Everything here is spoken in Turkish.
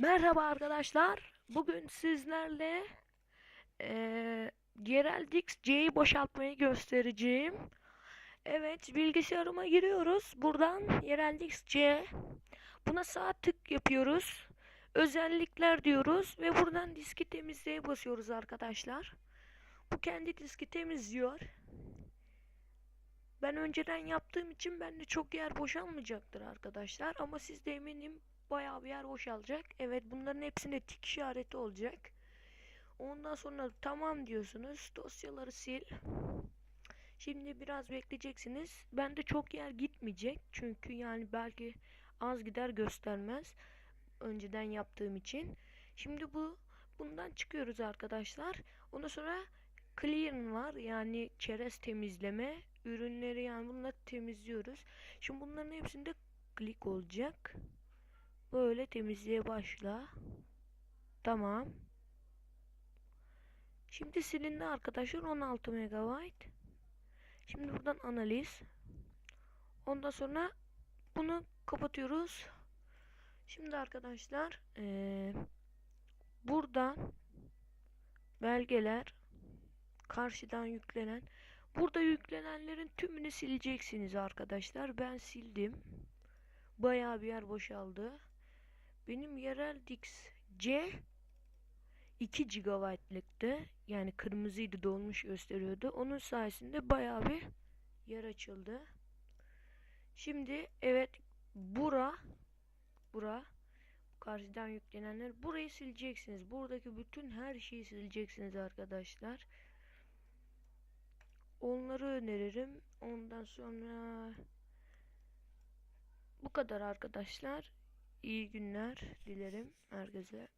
Merhaba arkadaşlar. Bugün sizlerle eee Geraldix C'yi boşaltmayı göstereceğim. Evet, bilgisayarıma giriyoruz. Buradan Geraldix C. Buna sağ tık yapıyoruz. Özellikler diyoruz ve buradan diski temizleye basıyoruz arkadaşlar. Bu kendi diski temizliyor. Ben önceden yaptığım için bende çok yer boşalmayacaktır arkadaşlar. Ama sizde eminim bayağı bir yer boşalacak. Evet bunların hepsinde tik işareti olacak. Ondan sonra tamam diyorsunuz. Dosyaları sil. Şimdi biraz bekleyeceksiniz. Bende çok yer gitmeyecek. Çünkü yani belki az gider göstermez. Önceden yaptığım için. Şimdi bu bundan çıkıyoruz arkadaşlar. Ondan sonra clear var. Yani çerez temizleme. Ürünleri yani bunları temizliyoruz. Şimdi bunların hepsinde klik olacak. Böyle temizliğe başla. Tamam. Şimdi silindi arkadaşlar 16 MB. Şimdi buradan analiz. Ondan sonra bunu kapatıyoruz. Şimdi arkadaşlar eee, buradan belgeler karşıdan yüklenen burada yüklenenlerin tümünü sileceksiniz arkadaşlar. Ben sildim. Bayağı bir yer boşaldı. Benim yerel Dix C 2 GB'lıktı. Yani kırmızıydı dolmuş gösteriyordu. Onun sayesinde bayağı bir yer açıldı. Şimdi evet bura bura karşıdan yüklenenler burayı sileceksiniz. Buradaki bütün her şeyi sileceksiniz arkadaşlar. Onları öneririm. Ondan sonra bu kadar arkadaşlar. İyi günler dilerim herkese.